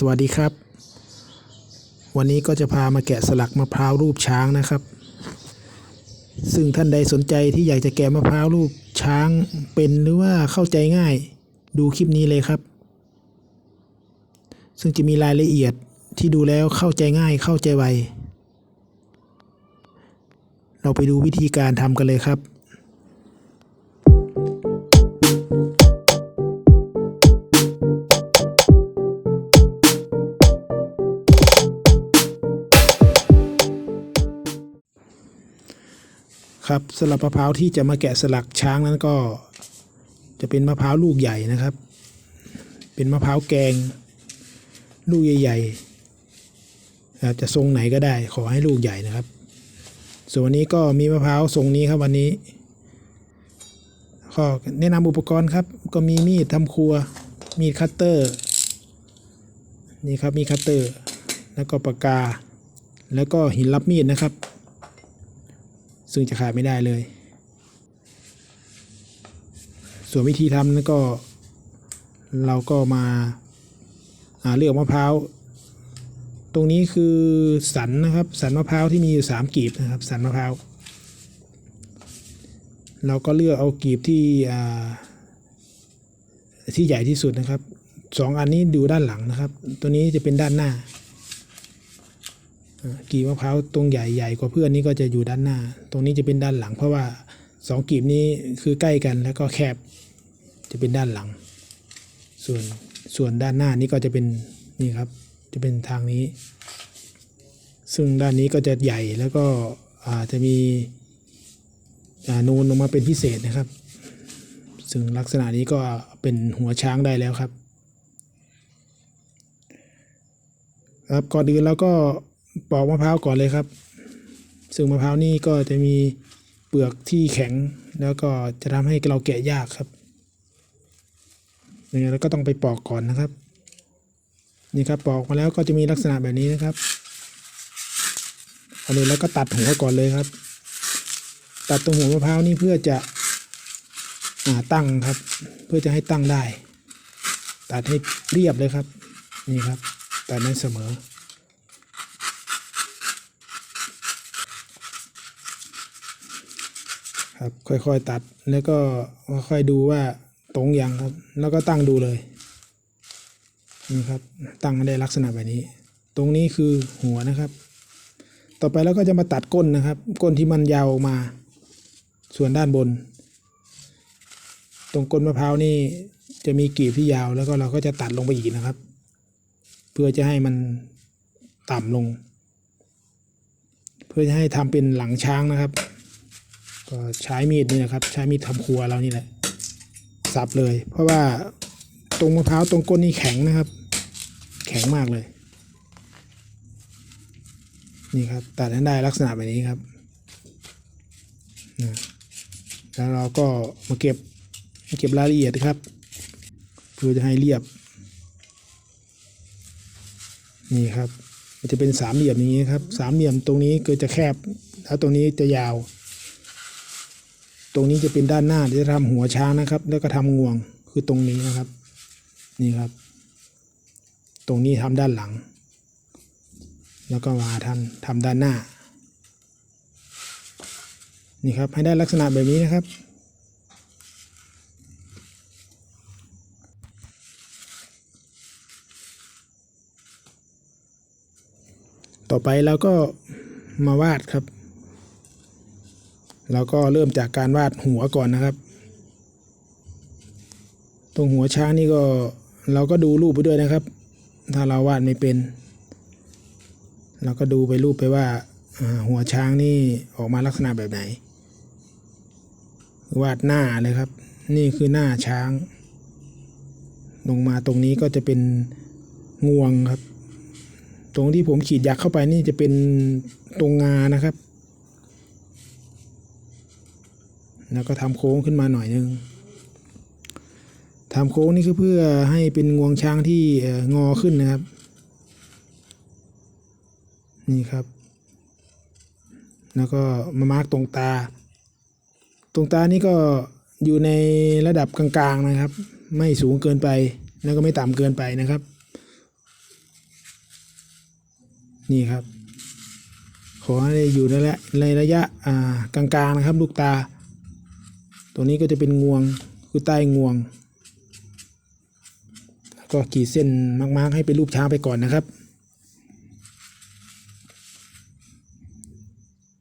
สวัสดีครับ วันนี้ก็จะพามาแกะสลักมะพร้าวรูปช้างนะครับ ซึ่งท่านใดสนใจที่อยากจะแกะมะพร้าวรูปช้างเป็นหรือว่าเข้าใจง่าย ดูคลิปนี้เลยครับ ซึ่งจะมีรายละเอียดที่ดูแล้วเข้าใจง่ายเข้าใจไวเราไปดูวิธีการทำกันเลยครับ ครับสำหรับมะพร้าวที่จะมาแกะสลักช้างนั้นก็ จะเป็นมะพร้าวลูกใหญ่นะครับ เป็นมะพร้าวแกง ลูกใหญ่ๆนะครับจะทรงไหนก็ได้ขอให้ลูกใหญ่นะครับ ส่วนวันนี้ก็มีมะพร้าวทรงนี้ครับวันนี้ก็แนะนำอุปกรณ์ครับ ก็มีมีดทำครัว มีดคัตเตอร์ นี่ครับมีคัตเตอร์ แล้วก็ปากกา แล้วก็หินรับมีดนะครับ ซึ่งจะขาดไม่ได้เลย ส่วนวิธีทำนั้นก็ เราก็มาาเลือกมะพร้าวตรงนี้คือสันนะครับ สันมะพร้าวที่มีอยู่สามกีบนะครับ สันมะพร้าวเราก็เลือกเอากีบที่ที่ใหญ่ที่สุดนะครับสองอันนี้ดูด้านหลังนะครับ ตัวนี้จะเป็นด้านหน้า กีบมะพร้าวตรงใหญ่ใหญ่กว่าเพื่อนนี่ก็จะอยู่ด้านหน้า ตรงนี้จะเป็นด้านหลัง เพราะว่าสองกีบนี้คือใกล้กันแล้วก็แคบจะเป็นด้านหลัง ส่วนส่วนด้านหน้านี่ก็จะเป็นนี่ครับ จะเป็นทางนี้ ซึ่งด้านนี้ก็จะใหญ่แล้วก็จะมีนูนลงมาเป็นพิเศษนะครับ ซึ่งลักษณะนี้ก็เป็นหัวช้างได้แล้วครับครับก่อนอื่นเราก็ ปอกมะพร้าวก่อนเลยครับ ซึ่งมะพร้าวนี่ก็จะมีเปลือกที่แข็ง แล้วก็จะทำให้เราแกะยากครับยังไงเราก็ต้องไปปอกก่อนนะครับ นี่ครับปอกมาแล้วก็จะมีลักษณะแบบนี้นะครับอันนี้แล้วก็ตัดหัวก่อนเลยครับ ตัดตรงหัวมะพร้าวนี่เพื่อจะอ่าตั้งครับ เพื่อจะให้ตั้งได้ ตัดให้เรียบเลยครับ นี่ครับตัดให้เสมอ ครับ ค่อยๆตัดแล้วก็ค่อยๆดูว่าตรงยังครับ แล้วก็ตั้งดูเลยนี่ครับ ตั้งได้ลักษณะแบบนี้ ตรงนี้คือหัวนะครับ ต่อไปเราก็จะมาตัดก้นนะครับ ก้นที่มันยาวออกมา ส่วนด้านบน ตรงก้นมะพร้าวนี่จะมีกลีบที่ยาวแล้วก็เราก็จะตัดลงไปอีกนะครับ เพื่อจะให้มันต่ำลง เพื่อจะให้ทำเป็นหลังช้างนะครับ ก็ใช้มีดนี่นะครับ ใช้มีดทำครัวเรานี่แหละสับเลย เพราะว่าตรงมะพร้าวตรงก้นนี่แข็งนะครับ แข็งมากเลย นี่ครับตัดให้ได้ลักษณะแบบนี้ครับแล้วเราก็มาเก็บมาเก็บรายละเอียดครับเพื่อจะให้เรียบ นี่ครับ มันจะเป็นสามเหลี่ยมอย่างนี้ครับ สามเหลี่ยมตรงนี้ก็จะแคบ แล้วตรงนี้จะยาว ตรงนี้จะเป็นด้านหน้าจะทำหัวช้างนะครับ แล้วก็ทำงวงคือตรงนี้นะครับ นี่ครับ ตรงนี้ทำด้านหลัง แล้วก็มาทำทำด้านหน้า นี่ครับให้ได้ลักษณะแบบนี้นะครับต่อไปเราก็มาวาดครับ เราก็เริ่มจากการวาดหัวก่อนนะครับ ตรงหัวช้างนี่ก็เราก็ดูรูปไปด้วยนะครับ ถ้าเราวาดไม่เป็น เราก็ดูไปรูปไปว่าอ่าหัวช้างนี่ออกมาลักษณะแบบไหน วาดหน้าเลยครับ นี่คือหน้าช้าง ลงมาตรงนี้ก็จะเป็นงวงครับ ตรงที่ผมขีดยักษ์เข้าไปนี่จะเป็นตรงงานะครับ แล้วก็ทำโค้งขึ้นมาหน่อยนึงทำโค้งนี่คือเพื่อให้เป็นงวงช้างที่งอขึ้นนะครับ นี่ครับ แล้วก็มามาร์กตรงตา ตรงตานี่ก็อยู่ในระดับกลางๆนะครับ ไม่สูงเกินไป แล้วก็ไม่ต่ำเกินไปนะครับ นี่ครับ ขอให้อยู่ในระในระยะกลางๆนะครับ ลูกตา ตัวนี้ก็จะเป็นงวงคือใต้งวงแล้วก็ขีดเส้นมากๆให้เป็นรูปช้างไปก่อนนะครับ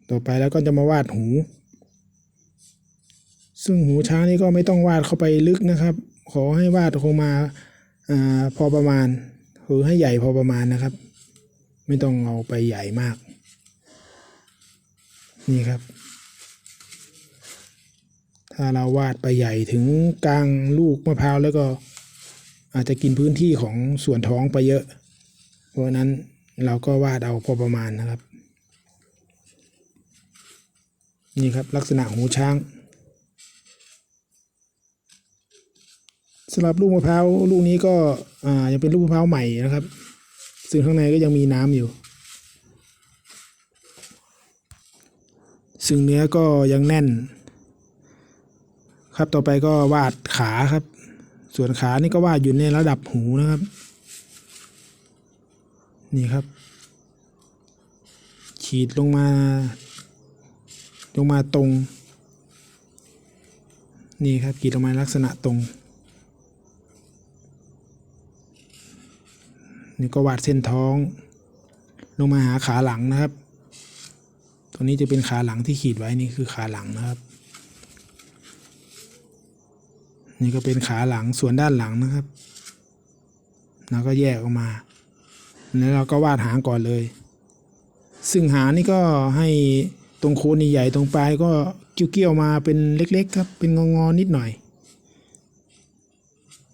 ต่อไปแล้วก็จะมาวาดหู ซึ่งหูช้างนี่ก็ไม่ต้องวาดเข้าไปลึกนะครับ ขอให้วาดคงมาอาพอประมาณหรือให้ใหญ่พอประมาณนะครับ ไม่ต้องเอาไปใหญ่มาก นี่ครับ ถ้าเราวาดไปใหญ่ถึงกลางลูกมะพร้าวแล้วก็อาจจะกินพื้นที่ของส่วนท้องไปเยอะ เพราะนั้นเราก็วาดเอาพอประมาณนะครับ นี่ครับลักษณะหูช้างสำหรับลูกมะพร้าวลูกนี้ก็อ่ายังเป็นลูกมะพร้าวใหม่นะครับ ซึ่งข้างในก็ยังมีน้ำอยู่ ซึ่งเนื้อก็ยังแน่น ครับต่อไปก็วาดขาครับ ส่วนขานี่ก็วาดอยู่ในระดับหูนะครับ นี่ครับ ขีดลงมา ลงมาตรง นี่ครับขีดลงมาลักษณะตรง นี่ก็วาดเส้นท้อง ลงมาหาขาหลังนะครับตัวนี้จะเป็นขาหลังที่ขีดไว้นี่คือขาหลังนะครับ นี่ก็เป็นขาหลังส่วนด้านหลังนะครับแล้วก็แยกออกมาแล้วเราก็วาดหางก่อนเลย ซึ่งหางนี่ก็ให้ตรงโคนใหญ่ตรงปลายก็เกี้ยวๆมาเป็นเล็กๆครับเป็นงอๆนิดหน่อย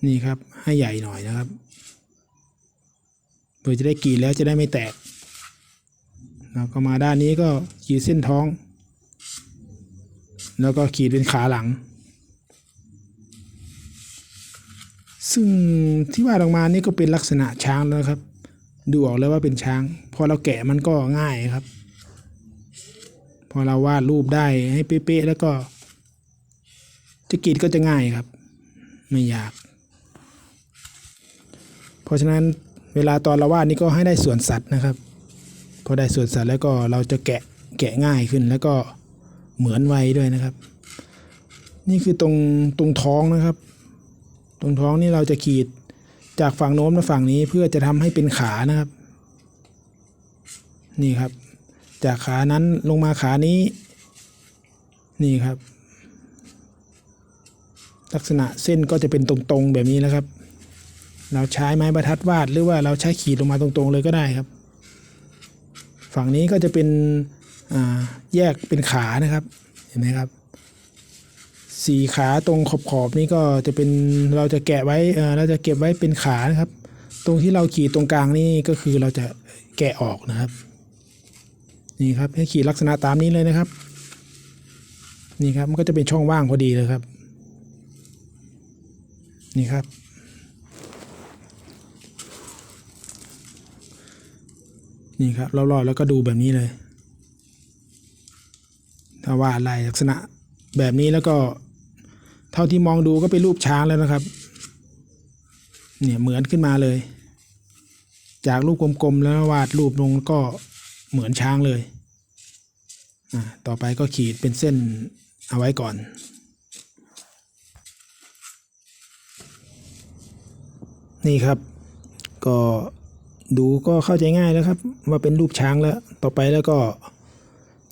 นี่ครับให้ใหญ่หน่อยนะครับเพื่อจะได้กรีดแล้วจะได้ไม่แตกแล้วก็มาด้านนี้ก็ขีดเส้นท้อง แล้วก็ขีดเป็นขาหลัง ซึ่งที่วาดออกมานี่ก็เป็นลักษณะช้างแล้วครับ ดูออกเลยว่าเป็นช้าง พอเราแกะมันก็ง่ายครับ พอเราวาดรูปได้ให้เป๊ะๆแล้วก็ จะกรีดก็จะง่ายครับ ไม่ยาก เพราะฉะนั้นเวลาตอนเราวาดนี่ก็ให้ได้ส่วนสัตว์นะครับ พอได้ส่วนสัตว์แล้วก็เราจะแกะแกะง่ายขึ้นแล้วก็เหมือนไวด้วยนะครับ นี่คือตรงตรงท้องนะครับ ตรงท้องนี่เราจะขีดจากฝั่งโน้นมาฝั่งนี้เพื่อจะทำให้เป็นขานะครับ นี่ครับ จากขานั้นลงมาขานี้ นี่ครับ ลักษณะเส้นก็จะเป็นตรงๆแบบนี้นะครับ เราใช้ไม้บรรทัดวาดหรือว่าเราใช้ขีดลงมาตรงๆเลยก็ได้ครับ ฝั่งนี้ก็จะเป็นอ่าแยกเป็นขานะครับ เห็นไหมครับ สีขาตรงขอบขอบๆนี่ก็จะเป็นเราจะแกะไว้เราจะเก็บไว้เป็นขานะครับ ตรงที่เราขีดตรงกลางนี่ก็คือเราจะแกะออกนะครับ นี่ครับให้ขีดลักษณะตามนี้เลยนะครับ นี่ครับมันก็จะเป็นช่องว่างพอดีเลยครับ นี่ครับ นี่ครับรอบๆแล้วก็ดูแบบนี้เลยถ้าว่าดลายลักษณะแบบนี้แล้วก็ เท่าที่มองดูก็เป็นรูปช้างแล้วนะครับ เนี่ยเหมือนขึ้นมาเลย จากรูปกลมๆแล้ววาดรูปลงก็เหมือนช้างเลย อ่า ต่อไปก็ขีดเป็นเส้นเอาไว้ก่อน นี่ครับ ก็ดูก็เข้าใจง่ายแล้วครับ ว่าเป็นรูปช้างแล้ว ต่อไปแล้วก็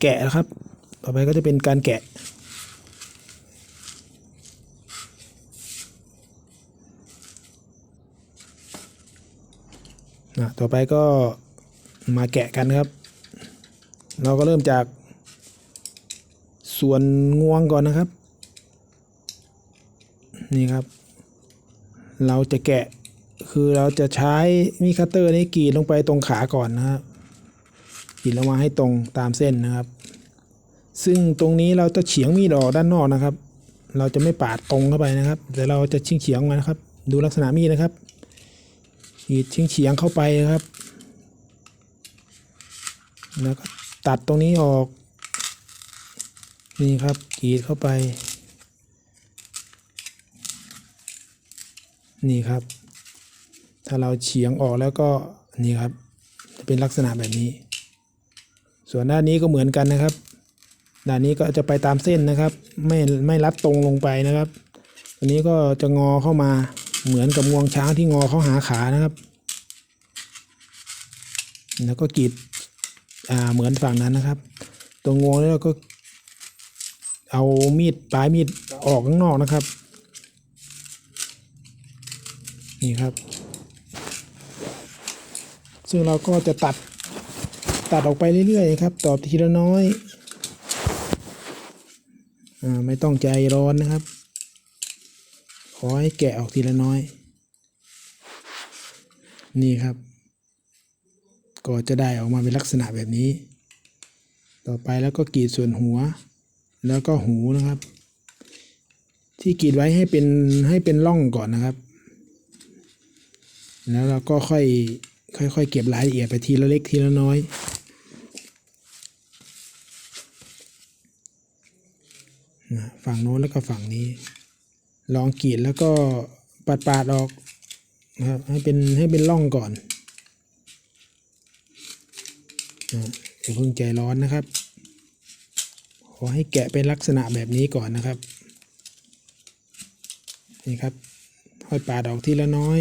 แกะนะครับ ต่อไปก็จะเป็นการแกะ นะต่อไปก็มาแกะกันครับ เราก็เริ่มจากส่วนงวงก่อนนะครับ นี่ครับ เราจะแกะคือเราจะใช้มีดคัตเตอร์นี้กรีดลงไปตรงขาก่อนนะครับกรีดลงมาให้ตรงตามเส้นนะครับ ซึ่งตรงนี้เราจะเฉียงมีดออกด้านนอกนะครับ เราจะไม่ปาดตรงเข้าไปนะครับ แต่เราจะชิงเฉียงมานะครับ ดูลักษณะมีดนะครับ ขีดเฉียงเฉียงเข้าไปครับ แล้วก็ตัดตรงนี้ออก นี่ครับกรีดเข้าไป นี่ครับ ถ้าเราเฉียงออกแล้วก็นี่ครับ จะเป็นลักษณะแบบนี้ ส่วนด้านนี้ก็เหมือนกันนะครับ ด้านนี้ก็จะไปตามเส้นนะครับ ไม่ไม่รัดตรงลงไปนะครับ อันนี้ก็จะงอเข้ามา เหมือนกับงวงช้างที่งอเขาหาขานะครับ แล้วก็กรีดอ่าเหมือนฝั่งนั้นนะครับตรงงวงแล้วก็ เอามีดปลายมีดออกข้างนอกนะครับ นี่ครับ ซึ่งเราก็จะตัดตัดออกไปเรื่อยๆครับต่อทีละน้อยอไม่ต้องใจร้อนนะครับ อให้แกะออกทีละน้อย นี่ครับ ก็จะได้ออกมาเป็นลักษณะแบบนี้ ต่อไปแล้วก็กรีดส่วนหัว แล้วก็หูนะครับ ที่กรีดไว้ให้เป็นให้เป็นร่องก่อนนะครับ แล้วเราก็ค่อยค่อยๆเก็บรายละเอียดไปทีละเล็กทีละน้อยฝั่งโน้นแล้วก็ฝั่งนี้ ลองกรีดแล้วก็ปาดปาดออกนะครับให้เป็นให้เป็นร่องก่อนอย่าเพิ่งใจร้อนนะครับ ขอให้แกะเป็นลักษณะแบบนี้ก่อนนะครับ นี่ครับค่อยปาดออกทีละน้อย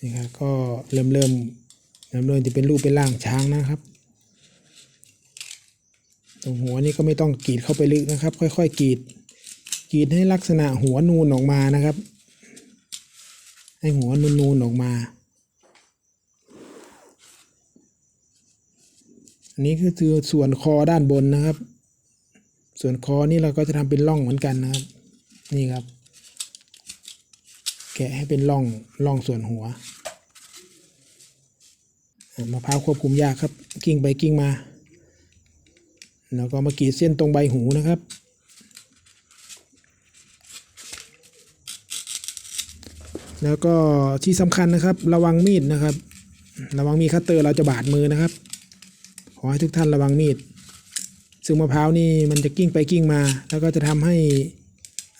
นี่ครับก็เริ่มเริ่มเริ่มเริ่มจะเป็นรูปเป็นร่างช้างนะครับ ตรงหัวนี่ก็ไม่ต้องกรีดเข้าไปลึกนะครับ ค่อยๆกรีด กรีดให้ลักษณะหัวนูนออกมานะครับ ให้หัวนูนๆออกมา อันนี้ก็คือส่วนคอด้านบนนะครับ ส่วนคอนี่เราก็จะทำเป็นร่องเหมือนกันนะครับ นี่ครับ แกะให้เป็นร่องร่องส่วนหัวมะพร้าวควบคุมยากครับ กิ้งไปกิ้งมา แล้วก็มากรีดเส้นตรงใบหูนะครับ แล้วก็ที่สำคัญนะครับ ระวังมีดนะครับ ระวังมีคัตเตอร์เราจะบาดมือนะครับ ขอให้ทุกท่านระวังมีด ซึ่งมะพร้าวนี่มันจะกิ้งไปกิ้งมา แล้วก็จะทำให้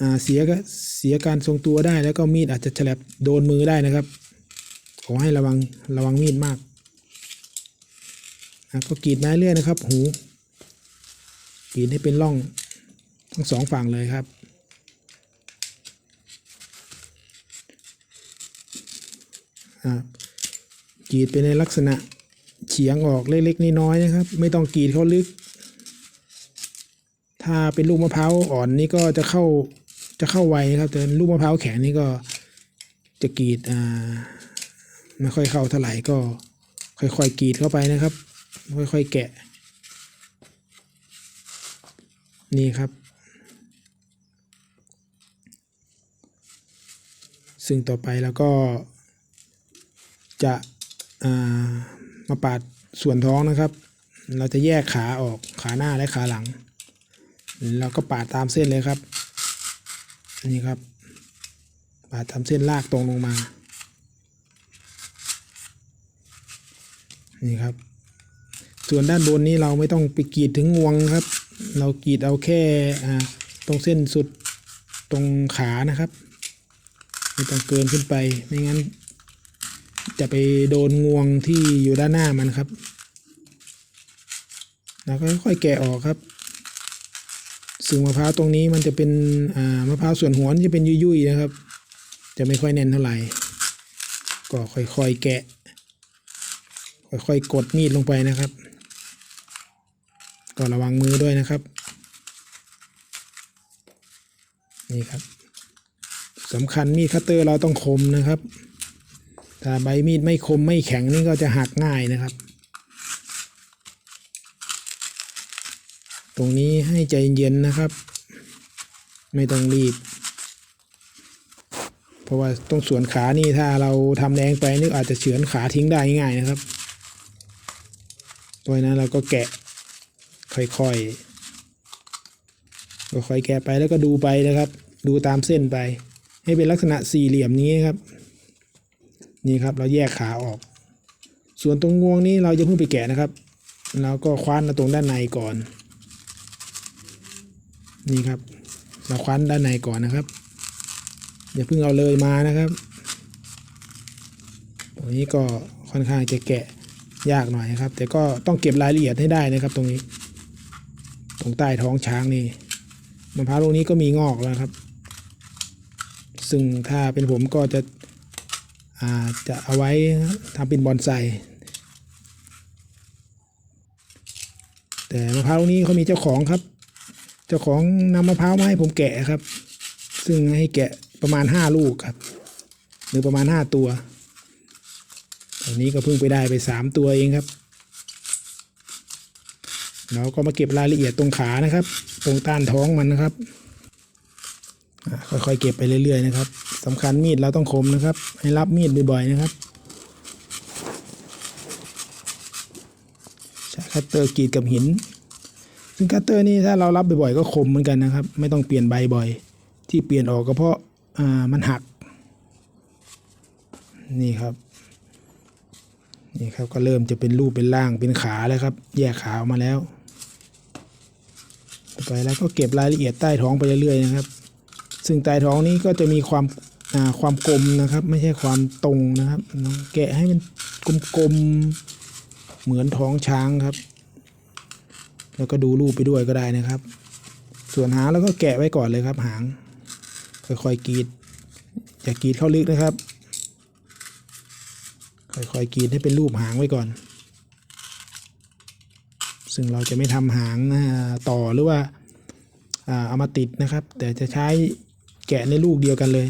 อ่าเสียก็เสียการทรงตัวได้ แล้วก็มีดอาจจะฉลับโดนมือได้นะครับ ขอให้ระวังระวังมีดมากอะก็กรีดไมาเรื่อยนะครับ หูกรีดให้เป็นร่องทั้งสองฝั่งเลยครับ กรีดไปในลักษณะเฉียงออกเล็กๆน้อยๆนะครับ ไม่ต้องกรีดเข้าลึก ถ้าเป็นลูกมะพร้าวอ่อนนี่ก็จะเข้าจะเข้าไวนะครับแต่ลูกมะพร้าวแข็งนี่ก็จะกรีดอ่าไม่ค่อยเข้าเท่าไหร่ก็ค่อยๆกรีดเข้าไปนะครับ ค่อยๆแกะ นี่ครับ ซึ่งต่อไปแล้วก็ จะามาปาดส่วนท้องนะครับ เราจะแยกขาออกขาหน้าและขาหลังแล้วก็ปาดตามเส้นเลยครับ นี่ครับ ปาดตามเส้นลากตรงลงมา นี่ครับ ส่วนด้านบนนี้เราไม่ต้องไปกรีดถึงงวงครับ เรากรีดเอาแค่ตรงเส้นสุดตรงขานะครับ ไม่ต้องเกินขึ้นไป ไม่งั้น จะไปโดนงวงที่อยู่ด้านหน้ามันครับแล้วก็ค่อยแกะออกครับซึ่งมะพร้าวตรงนี้มันจะเป็นมะพร้าวส่วนหัวจะเป็นยุ่ยๆนะครับ จะไม่ค่อยแน่นเท่าไหร่ ก็ค่อยๆแกะ ค่อยๆกดมีดลงไปนะครับ ก็ระวังมือด้วยนะครับ นี่ครับสำคัญมีดคัตเตอร์เราต้องคมนะครับ ถ้าใบมีดไม่คมไม่แข็งนี่ก็จะหักง่ายนะครับ ตรงนี้ให้ใจเย็นนะครับ ไม่ต้องรีบ เพราะว่าตรงส่วนขานี่ถ้าเราทำแรงไปนี่อาจจะเฉือนขาทิ้งได้ง่ายนะครับเพราะฉะนั้นเราก็แกะค่อยๆก็ค่อยแกะไปแล้วก็ดูไปนะครับ ดูตามเส้นไป ให้เป็นลักษณะสี่เหลี่ยมนี้ครับ นี่ครับเราแยกขาออก ส่วนตรงงวงนี้เราจะเพิ่งไปแกะนะครับเราก็คว้านตรงด้านในก่อน นี่ครับ เราคว้านด้านในก่อนนะครับ อย่าเพิ่งเอาเลยมานะครับตรงนี้ก็ค่อนข้างจะแกะยากหน่อยครับ แต่ก็ต้องเก็บรายละเอียดให้ได้นะครับ ตรงนี้ ตรงใต้ท้องช้างนี่มะพร้าวลูกนี้ก็มีงอกแล้วครับ ซึ่งถ้าเป็นผมก็จะ จะเอาไว้ทำเป็นบอนไซแต่มะพร้าวนี้เขามีเจ้าของครับ เจ้าของนำมะพร้าวมาให้ผมแกะครับ ซึ่งให้แกะประมาณห้าลูกครับ หรือประมาณห้าตัวตอนนี้ก็เพิ่งไปได้ไปสามตัวเองครับ เราก็มาเก็บรายละเอียดตรงขานะครับ ตรงต้านท้องมันนะครับ ค่อยๆเก็บไปเรื่อย ๆ นะครับ สำคัญมีดเราต้องคมนะครับ ให้รับมีดบ่อยๆนะครับใช้คัตเตอร์กรีดกับหิน ซึ่งคัตเตอร์นี่ถ้าเรารับบ่อยๆก็คมเหมือนกันนะครับ ไม่ต้องเปลี่ยนใบบ่อย ที่เปลี่ยนออกก็เพราะอ่ามันหัก นี่ครับนี่ครับก็เริ่มจะเป็นรูปเป็นร่างเป็นขาแล้วครับ แยกขาออกมาแล้วไปแล้วก็เก็บรายละเอียดใต้ท้องไปเรื่อยๆนะครับ ซึ่งใต้ท้องนี้ก็จะมีความ ความกลมนะครับ ไม่ใช่ความตรงนะครับลองแกะให้มันกลมๆเหมือนท้องช้างครับ แล้วก็ดูรูปไปด้วยก็ได้นะครับ ส่วนหางแล้วก็แกะไว้ก่อนเลยครับ หางค่อยๆกรีดอย่ากรีดเข้าลึกนะครับ ค่อยๆกรีดให้เป็นรูปหางไว้ก่อน ซึ่งเราจะไม่ทำหางต่อหรือว่าเอามาติดนะครับ แต่จะใช้แกะในลูกเดียวกันเลย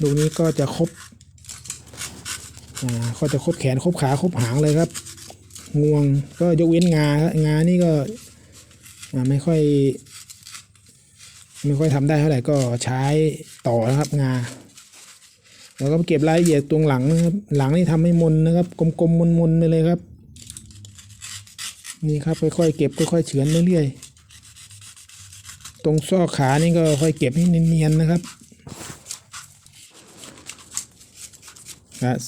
ลูกนี้ก็จะครบอ่าก็จะครบแขนครบขาครบหางเลยครับ งวงก็ยกเว้นงาครับงานี่ก็อ่าไม่ค่อย ไม่ค่อยทำได้เท่าไหร่ก็ใช้ต่อนะครับงา แล้วก็เก็บรายละเอียดตรงหลังนะครับหลังนี่ทำให้มนนะครับ กลมๆมนๆไปเลยครับ นี่ครับค่อยๆเก็บค่อยๆเฉือนเรื่อยๆตรงซอกขานี่ก็ค่อยเก็บให้เนียนๆนะครับนะสึ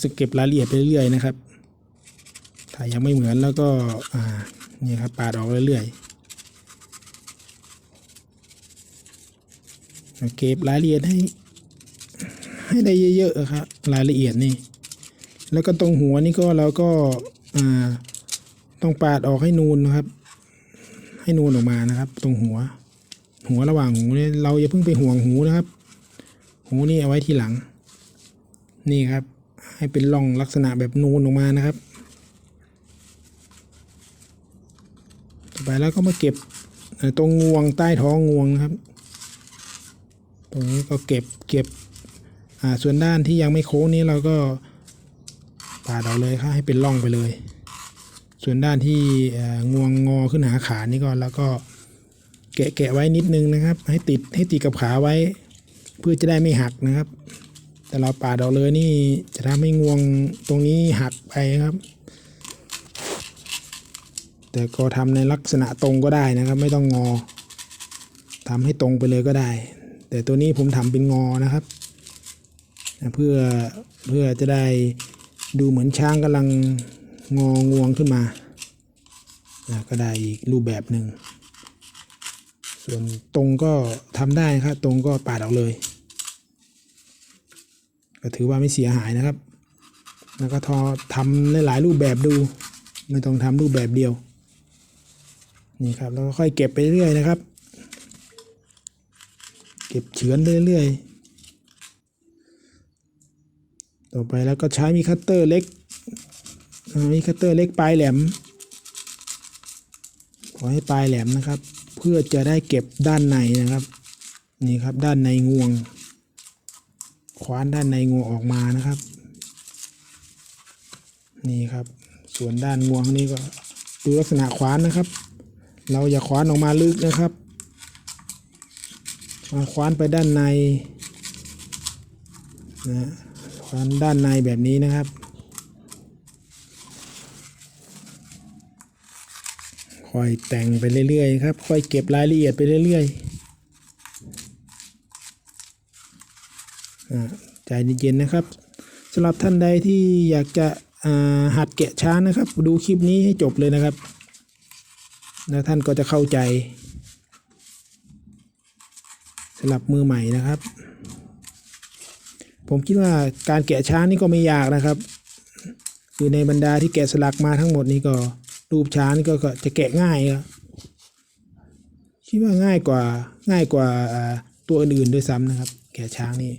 กเก็บรายละเอียดไปเรื่อยๆนะครับ ถ้ายังไม่เหมือนแล้วก็อ่านี่ครับปาดออกเรื่อยๆเก็บรายละเอียดให้ ให้ได้เยอะๆครับรายละเอียดนี่ แล้วก็ตรงหัวนี่ก็เราก็อ่าต้องปาดออกให้นูนนะครับ ให้นูนออกมานะครับ ตรงหัว หัวระหว่างหูเนี่ยเราอย่าเพิ่งไปห่วงหูนะครับ หูนี่เอาไว้ทีหลัง นี่ครับ ให้เป็นร่องลักษณะแบบนูนออกมานะครับ ต่อไปแล้วก็มาเก็บตรงงวงใต้ท้องงวงนะครับ ตรงนี้ก็เก็บเก็บส่วนด้านที่ยังไม่โค้งนี้เราก็ปาดเอาเลยครับให้เป็นร่องไปเลย ส่วนด้านที่งวงงอขึ้นหาขานี่ก็แล้วก็แกะแกะไว้นิดนึงนะครับ ให้ติดให้ติดกับขาไว้ เพื่อจะได้ไม่หักนะครับ แต่เราปาดอาเลยนี่จะทำให้งวงตรงนี้หักไปครับ แต่ก็ทำในลักษณะตรงก็ได้นะครับ ไม่ต้องงอทำให้ตรงไปเลยก็ได้ แต่ตัวนี้ผมทำเป็นงอนะครับ เพื่อเพื่อจะได้ดูเหมือนช้างกำลังงองวงขึ้นมาก็ได้อีกรูปแบบหนึ่ง ส่วนตรงก็ทำได้ครับ ตรงก็ปาดออกเลย ก็ถือว่าไม่เสียหายนะครับ แล้วก็ทอทำในหลายรูปแบบดู ไม่ต้องทำรูปแบบเดียว นี่ครับแล้วก็ค่อยเก็บไปเรื่อยนะครับ เก็บเฉือนเรื่อยๆ ต่อไปแล้วก็ใช้มีคัตเตอร์เล็ก มีคัตเตอร์เล็กปลายแหลม ขอให้ปลายแหลมนะครับ เพื่อจะได้เก็บด้านในนะครับ นี่ครับด้านในงวง คว้านด้านในงวงออกมานะครับ นี่ครับ ส่วนด้านงวงนี่ก็ดูลักษณะคว้านนะครับ เราอย่าคว้านออกมาลึกนะครับมาคว้านไปด้านในนะคว้านด้านในแบบนี้นะครับ ค่อยแต่งไปเรื่อยๆครับ ค่อยเก็บรายละเอียดไปเรื่อยๆอ่า ใจเย็นๆนะครับสำหรับท่านใดที่อยากจะหัดแกะช้างนะครับ ดูคลิปนี้ให้จบเลยนะครับแล้วท่านก็จะเข้าใจสำหรับมือใหม่นะครับ ผมคิดว่าการแกะช้างนี่ก็ไม่ยากนะครับ คือในบรรดาที่แกะสลักมาทั้งหมดนี้ก็รูปช้างนี่ก็จะแกะง่ายครับคิดว่าง่ายกว่าง่ายกว่าอ่าตัวอื่นๆด้วยซ้ำนะครับ แกะช้างนี่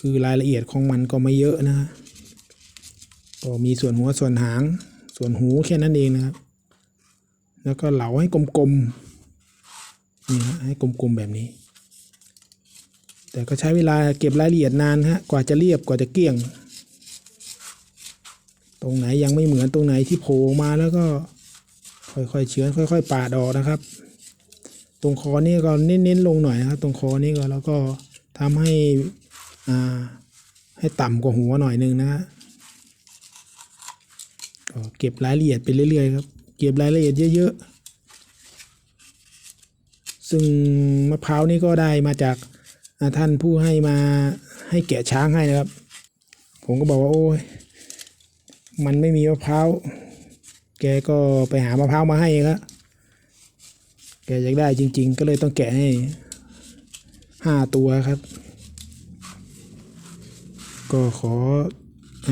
คือรายละเอียดของมันก็ไม่เยอะนะฮะก็มีส่วนหัวส่วนหาง ส่วนหูแค่นั้นเองนะครับ แล้วก็เหลาให้กลมๆนี่ฮะให้กลมๆแบบนี้ แต่ก็ใช้เวลาเก็บรายละเอียดนานฮะกว่าจะเรียบกว่าจะเกลี้ยง ตรงไหนยังไม่เหมือนตรงไหนที่โผล่มาแล้วก็ค่อยๆเฉือนค่อย ๆ ปาดออกนะครับ ตรงคอนี่ก็เน้นๆลงหน่อยนะครับ ตรงคอนี่ก็แล้วก็ทำให้ ให้ต่ำกว่าหัวหน่อยนึงนะฮะก็เก็บรายละเอียดไปเรื่อยๆครับ เก็บรายละเอียดเยอะๆ ซึ่งมะพร้าวนี่ก็ได้มาจากท่านผู้ให้มาให้แกะช้างให้นะครับ ผมก็บอกว่าโอ้ยมันไม่มีมะพร้าว แกก็ไปหามะพร้าวมาให้ครับแกอยากได้จริง ๆ ก็เลยต้องแกะให้ห้าตัวครับ ก็ขออ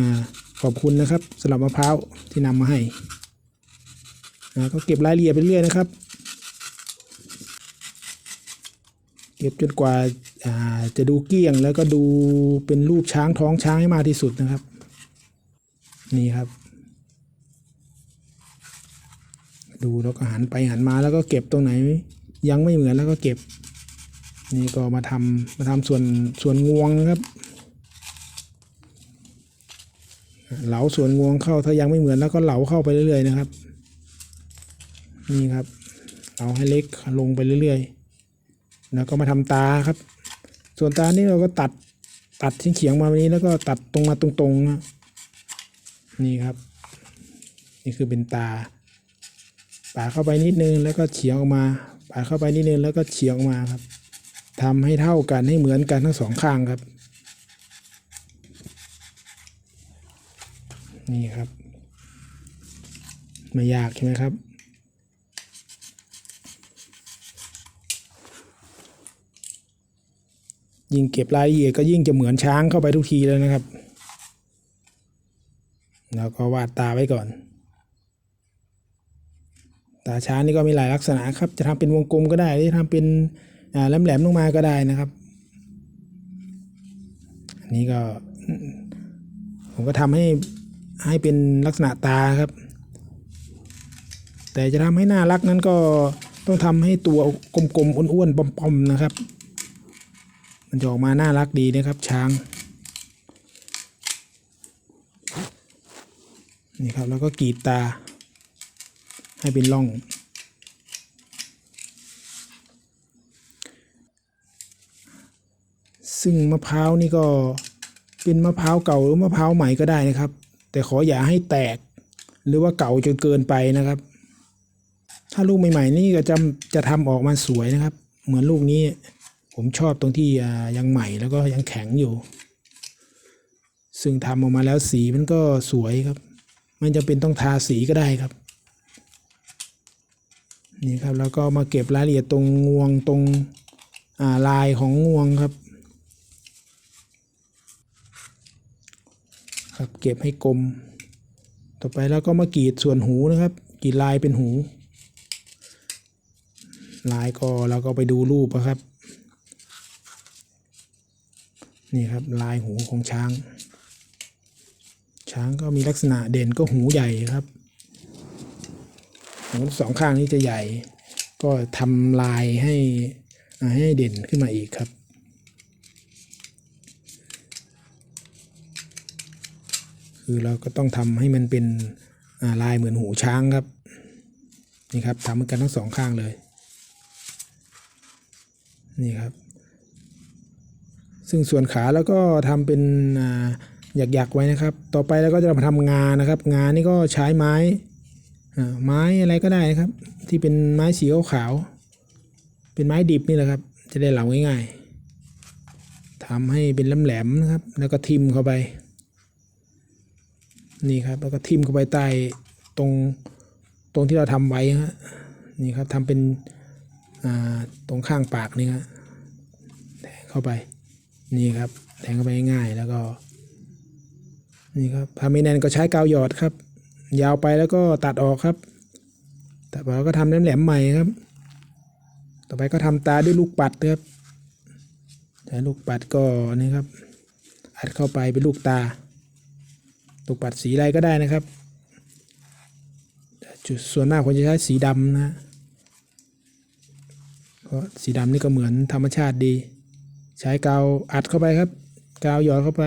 ขอบคุณนะครับสำหรับมะพร้าวที่นำมาให้ก็เก็บรายละเอียดไปเรื่อยนะครับ เก็บจนกว่าาจะดูเกี้ยงแล้วก็ดูเป็นรูปช้างท้องช้างให้มากที่สุดนะครับ นี่ครับ ดูแล้วก็หันไปหันมาแล้วก็เก็บตรงไหน ยังไม่เหมือนแล้วก็เก็บ นี่ก็มาทำมาทำส่วนส่วนงวงครับ เหลาส่วนงวงเข้าถ้ายังไม่เหมือนแล้วก็เหลาเข้าไปเรื่อยๆนะครับ นี่ครับเหลาให้เล็กลงไปเรื่อยๆ แล้วก็มาทำตาครับ ส่วนตานี่เราก็ตัดตัดชิ้นเฉียงมาแบบนี้แล้วก็ตัดตรงมาตรงๆนะนี่ครับ นี่คือเป็นตาปาดเข้าไปนิดนึงแล้วก็เฉียงออกมาปาดเข้าไปนิดนึงแล้วก็เฉียงออกมาครับทำให้เท่ากันให้เหมือนกันทั้งสองข้างครับ นี่ครับ ไม่ยากใช่ไหมครับ ยิ่งเก็บรายละเอียดก็ยิ่งจะเหมือนช้างเข้าไปทุกทีเลยนะครับ แล้วก็วาดตาไว้ก่อน ตาช้างนี่ก็มีหลายลักษณะครับ จะทำเป็นวงกลมก็ได้หรือทำเป็นแหลมๆลงมาก็ได้นะครับอันนี้ก็ผมก็ทำให้ ให้เป็นลักษณะตาครับ แต่จะทำให้น่ารักนั้นก็ต้องทำให้ตัวกลมๆอ้วนๆปอมๆนะครับ มันจะออกมาน่ารักดีนะครับ ช้าง นี่ครับแล้วก็กรีดตา ให้เป็นร่องซึ่งมะพร้าวนี่ก็เป็นมะพร้าวเก่าหรือมะพร้าวใหม่ก็ได้นะครับ แต่ขออย่าให้แตก หรือว่าเก่าจนเกินไปนะครับ ถ้าลูกใหม่ ๆ นี่ก็จะจะทำออกมาสวยนะครับ เหมือนลูกนี้ ผมชอบตรงที่ยังใหม่แล้วก็ยังแข็งอยู่ ซึ่งทำออกมาแล้วสีมันก็สวยครับไม่จำเป็นต้องทาสีก็ได้ครับนี่ครับแล้วก็มาเก็บรายละเอียดตรงงวงตรงาลายของงวงครับ ครับ เก็บให้กลม ต่อไปแล้วก็มากรีดส่วนหูนะครับกรีดลายเป็นหู ลายก็เราก็ไปดูรูปอะครับ นี่ครับลายหูของช้าง ช้างก็มีลักษณะเด่นก็หูใหญ่ครับหูสองข้างนี้จะใหญ่ ก็ทำลายให้ให้เด่นขึ้นมาอีกครับ คือเราก็ต้องทำให้มันเป็นลายเหมือนหูช้างครับ นี่ครับทำเหมือนกันทั้งสองข้างเลย นี่ครับ ซึ่งส่วนขาแล้วก็ทำเป็นหยักๆไว้นะครับ ต่อไปแล้วก็จะมาทำงานนะครับ งานนี่ก็ใช้ไม้ไม้อะไรก็ได้นะครับ ที่เป็นไม้สีขาวๆเป็นไม้ดิบนี่แหละครับ จะได้เหลาง่ายๆทำให้เป็นแหลมๆนะครับ แล้วก็ทิมเข้าไป นี่ครับ แล้วก็ทิ่มเข้าไปใต้ตรงตรงที่เราทำไว้ฮะนี่ครับทำเป็นอ่าตรงข้างปากนี่ครับแทงเข้าไปนี่ครับ แทงเข้าไปง่ายแล้วก็ นี่ครับถ้าไม่แน่นก็ใช้กาวหยอดครับ ยาวไปแล้วก็ตัดออกครับตัดออกก็ทำแหลมๆใหม่ครับ ต่อไปก็ทำตาด้วยลูกปัดครับใช้ลูกปัดก็นี่ครับอัดเข้าไปเป็นลูกตา ลูกปัดสีอะไรก็ได้นะครับ จุดส่วนมากผมจะใช้สีดำนะเพราะสีดำนี่ก็เหมือนธรรมชาติดี ใช้กาวอัดเข้าไปครับกาวหยอดเข้าไป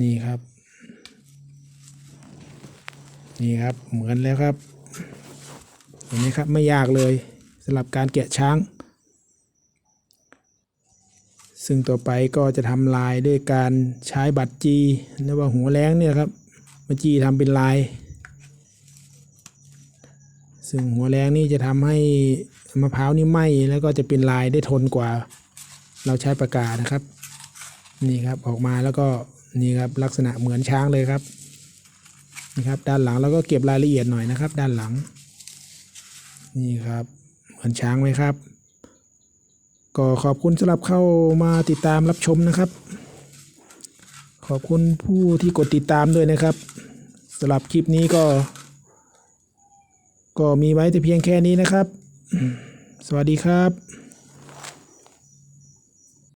นี่ครับ นี่ครับเหมือนแล้วครับเห็นไหมครับไม่ยากเลยสำหรับการแกะช้าง ซึ่งต่อไปก็จะทำลายด้วยการใช้บัตรจีหรือว่าหัวแรงเนี่ยครับมาจีทำเป็นลาย ซึ่งหัวแรงนี่จะทำให้มะพร้าวนี่ไหม้แล้วก็จะเป็นลายได้ทนกว่า เราใช้ปากกานะครับ นี่ครับออกมาแล้วก็นี่ครับลักษณะเหมือนช้างเลยครับนี่ครับด้านหลังเราก็เก็บรายละเอียดหน่อยนะครับ ด้านหลัง นี่ครับเหมือนช้างไหมครับ ก็ขอบคุณสำหรับเข้ามาติดตามรับชมนะครับ ขอบคุณผู้ที่กดติดตามด้วยนะครับสำหรับคลิปนี้ก็ ก็มีไว้แต่เพียงแค่นี้นะครับ สวัสดีครับ